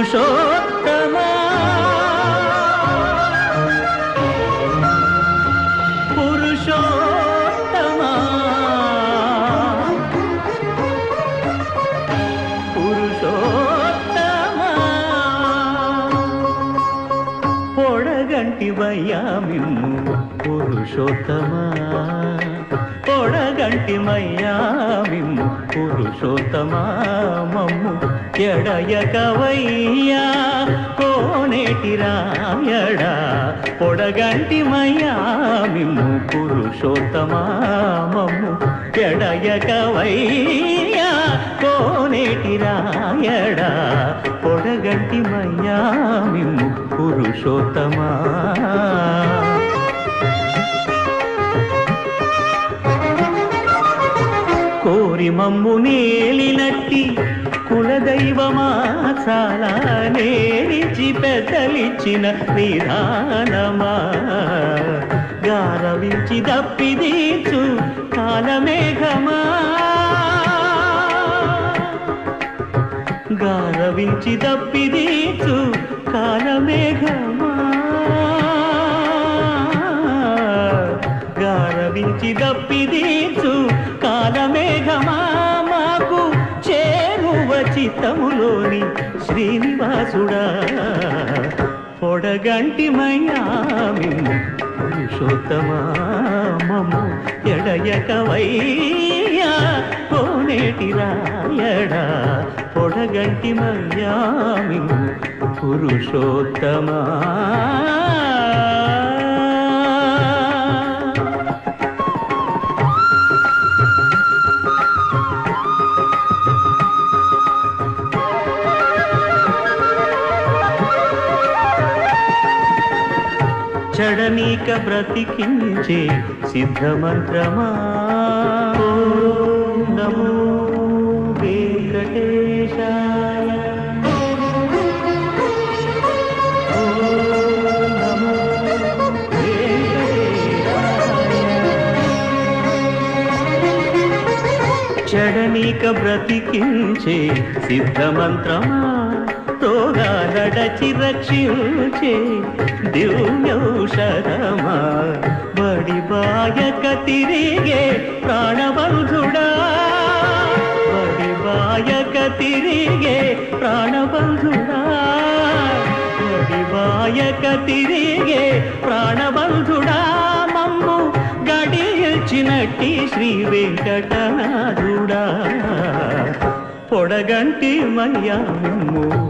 పురుషోత్తమా? పురుషోత్తమా? పురుషోత్తమా? పొడగంటివయ్యా మిమ్ము పురుషోత్తమా? పొడగంటిమయ్యా మిమ్ము పురుషోత్తమా మమ్ము ఎడయకవయ్యా. కోనేటి రాయడా పొడగంటి మిమ్ము పురుషోత్తమా మమ్ము ఎడయకవయ్యా. కోనేటి రాయడా పొడగంటి మిమ్ము పురుషోత్తమా. కోరి మమ్ము నేలినట్టి కులదైవమా చాలా నేరిచి పెద్దలిచ్చిన విధానమా గారవించి దప్పిదీచు కాలమేఘమా. గారవించి దప్పిదీచు కాలమేఘమా. గారవించి దప్పిదీచు చేరువ చిత్తములోని శ్రీనివాసుడా. పొడగంటి మయామి పురుషోత్తమా మమ్ము ఎడయకవయ్యా. కోనేటి రాయడా పొడగంటి మయామి పురుషోత్తమా. చడనీక బ్రతికించే సిద్ధమంత్రమా? నమో వెంకటేశాయ. చడనీక బ్రతికించే సిద్ధమంత్రమా? రోగాలడచి రక్షించే దివ్యౌషధమా బడి బాయక తిరిగే ప్రాణబంధుడా. బడి బాయక తిరిగే ప్రాణబంధుడా. బడి బాయక తిరిగే ప్రాణబంధుడా. మమ్ము గడిచినట్టి శ్రీ వెంకటనాథుడా. పొడగంటి మయ్యాము